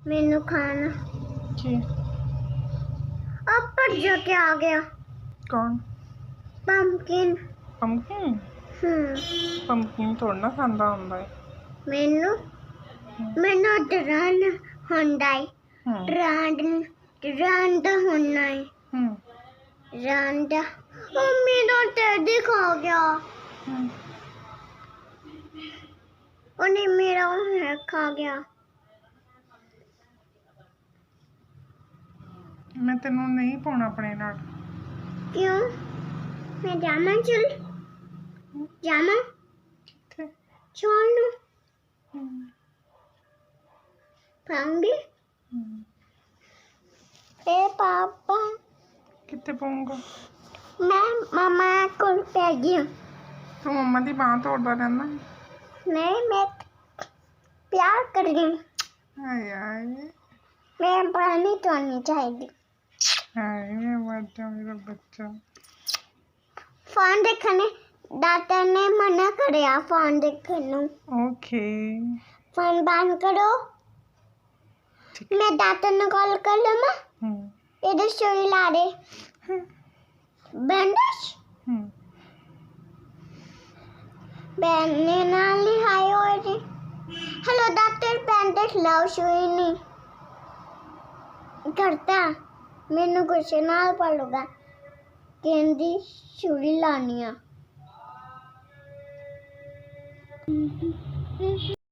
ਮੈਨੂੰ ਖਾਣਾ ਕੀ ਉੱਪਰ ਜਾ ਕੇ ਆ ਗਿਆ ਕੌਣ ਪੰਪਕਿਨ ਪੰਪਕਿਨ ਹਮ ਪੰਪਕਿਨ ਤੋੜਨਾ ਖਾਂਦਾ ਹੁੰਦਾ ਹੈ ਮੈਨੂੰ ਮੈਨੂੰ ਡਰਨ ਹੁੰਦਾ ਹੈ ਹੂੰ ਰੰਡ ਰੰਡ ਹੁੰਦਾ ਹੈ ਹੂੰ ਰੰਡ ਉਹ ਮੇਰਾ ਟੈਡੀ ਖਾ ਗਿਆ ਹੂੰ ਉਹਨੇ ਮੇਰਾ ਹੈ ਖਾ ਗਿਆ ਮੈਂ ਤੈਨੂੰ ਨਹੀਂ ਪਾਉਣਾ ਆਪਣੇ ਨਾਲ ਕਿਉਂ ਮੈਂ ਜਾਵਾਂ ਚਲ ਜਾਵਾਂ ਕਿੱਥੇ ਛੋੜ ਨੂੰ ਹੂੰ ਪਾਉਂਗੀ ਹੂੰ। ਏ ਪਾਪਾ ਕਿੱਥੇ ਪਾਉਂਗਾ ਮੈਂ ਮਮਾ ਕੋਲ ਪੈ ਗਈ ਤੂੰ ਮੰਮਾ ਦੀ ਬਾਹ ਤੋੜਦਾ ਰਹਿੰਦਾ ਨਹੀਂ ਮੈਂ ਪਿਆਰ ਕਰ ਰਹੀ ਹਾਏ ਹਾਏ ਮੈਂ ਪਾਣੀ ਤੋੜਨੀ ਚਾਹੀਦੀ फ़ोन देखने दादा ने मना करया फ़ोन देखने। ओके। फ़ोन बंद करो। मैं दादा ने कॉल कर लूँ मैं इधर शोरी ला दे बैंडेज बैंडे ना हो और हेलो डॉक्टर बैंडेज लाओ शोरी नहीं करता। ਮੈਨੂੰ ਗੁੱਸੇ ਨਾਲ ਪਾਲੂਗਾ ਕਹਿੰਦੀ ਛੁਰੀ ਲਾਣੀਆਂ